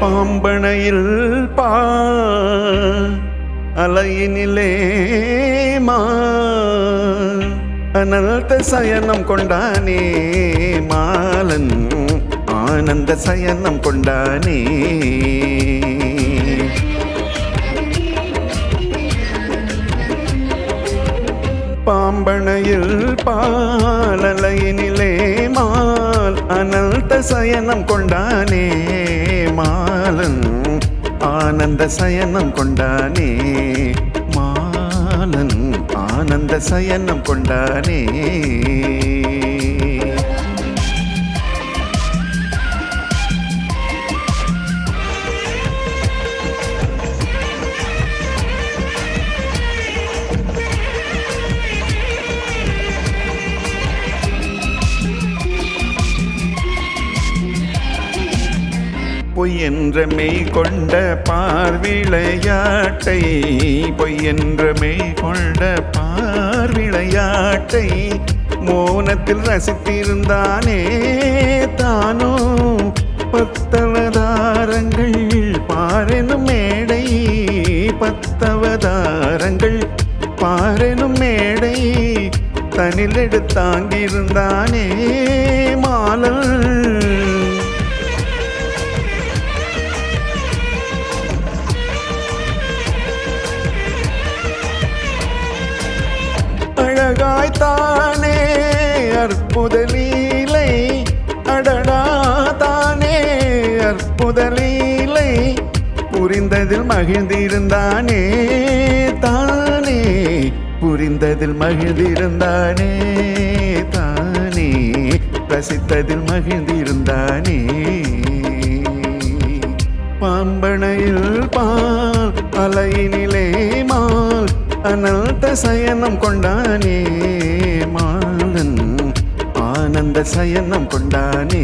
பாம்பனையில் பா அலையினிலே மா. அனந்த சயனம் கொண்டானே மாலன் ஆனந்த சயனம் கொண்டானே. பாம்பனையில் பாலலையினிலே மால் அனந்த சயனம் கொண்டானே மாலன். ஆனந்த சயனம் கொண்டானே மாலன். ஆனந்த சயனம் கொண்டானே பொய் என்ற மெய் கொண்ட பார்விளையாட்டை பொய் என்ற மெய் கொண்ட பார்விளையாட்டை மோனத்தில் ரசித்திருந்தானே தானோ? பத்தவதாரங்கள் பாரெனும் மேடை பத்தவதாரங்கள் பாரெனும் மேடை தனில் எடுத்தாங்கியிருந்தானே மாலன் அழகாய் தானே அற்புத லீலை அடடா தானே அற்புத லீலை புரிந்ததில் மகிழ்ந்திருந்தானே தானே புரிந்ததில் மகிழ்ந்திருந்தானே தானே ரசித்ததில் மகிழ்ந்திருந்தானே. பாம்பனையில் பால் அலையினே அனந்த சயனம் கொண்டானே மாதன் ஆனந்த சயனம் கொண்டானே.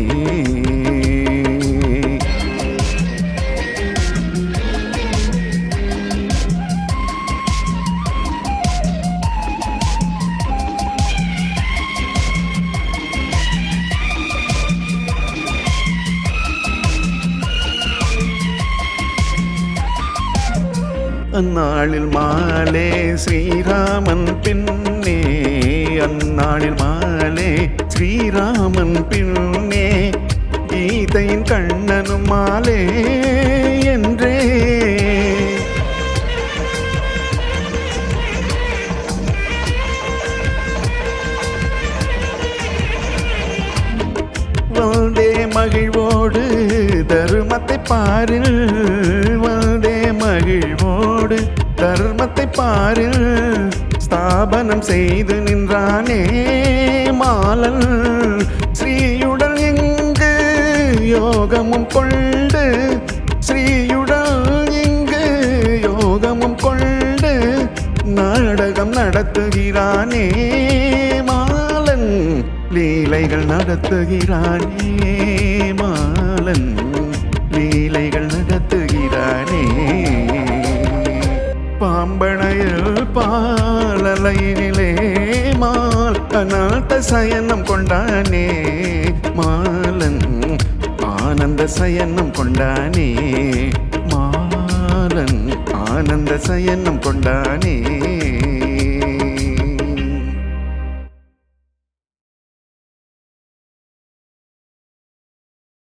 அந்நாளில் மாலே ஸ்ரீராமன் பின்னே அந்நாளில் மாலே ஸ்ரீராமன் பின்னே கீதையின் கண்ணனும் மாலே என்றே. வந்தே மகிழ்வோடு தருமத்தை பாரில் ஸ்தாபனம் செய்து நின்றானே மாலன். ஸ்ரீயுடல் எங்கு யோகமும் கொண்டு. ஸ்ரீயுடல் எங்கு யோகமும் கொண்டு நாடகம் நடத்துகிறானே மாலன். லீலைகள் நடத்துகிறானே மாலன். பாலலையினிலே மால் அநாத சயனம் கொண்டானே. மாலன் ஆனந்த சயனம் கொண்டானே. மாலன் ஆனந்த சயனம் கொண்டானே.